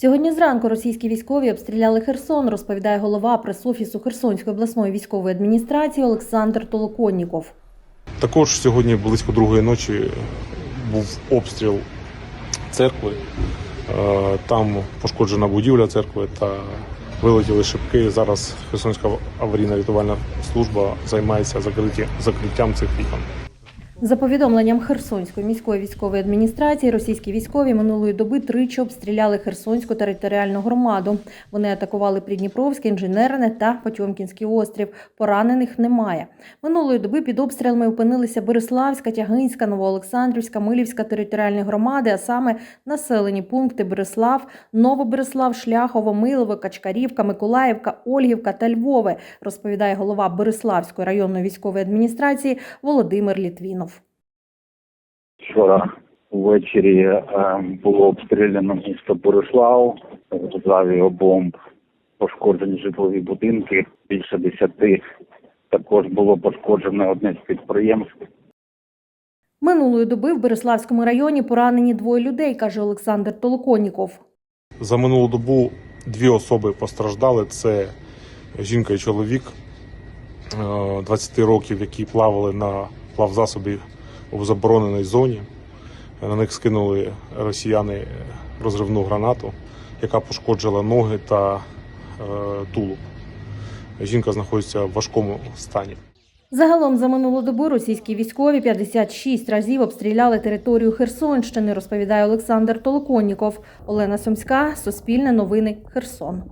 Сьогодні зранку російські військові обстріляли Херсон, розповідає голова прес-офісу Херсонської обласної військової адміністрації Олександр Толоконніков. Також сьогодні близько другої ночі був обстріл церкви. Е, Там пошкоджена будівля церкви та вилетіли шибки. Зараз Херсонська аварійна рятувальна служба займається закриттям цих вікон. За повідомленням Херсонської міської військової адміністрації, російські військові минулої доби тричі обстріляли Херсонську територіальну громаду. Вони атакували Придніпровське, інженерне та Потьомкінський острів. Поранених немає. Минулої доби під обстрілами опинилися Береславська, Тягинська, Новоолександрівська, Милівська територіальні громади, а саме населені пункти Береслав, Новобереслав, Шляхово, Милове, Качкарівка, Миколаївка, Ольгівка та Львове, розповідає голова Береславської районної військової адміністрації Володимир Літвінов. Вчора ввечері е, було обстріляно місто Борислав з авіабомб, пошкоджені житлові будинки, більше десяти. Також було пошкоджено одне з підприємств. Минулої доби в Береславському районі поранені двоє людей, каже Олександр Толоконніков. За минулу добу дві особи постраждали. Це жінка і чоловік е, 20 років, які плавали на плавзасобі у забороненій зоні. На них скинули росіяни розривну гранату, яка пошкоджила ноги та е, тулуб. Жінка знаходиться в важкому стані. Загалом за минулу добу російські військові 56 разів обстріляли територію Херсонщини, розповідає Олександр Толоконніков. Олена Сумська, Суспільне новини, Херсон.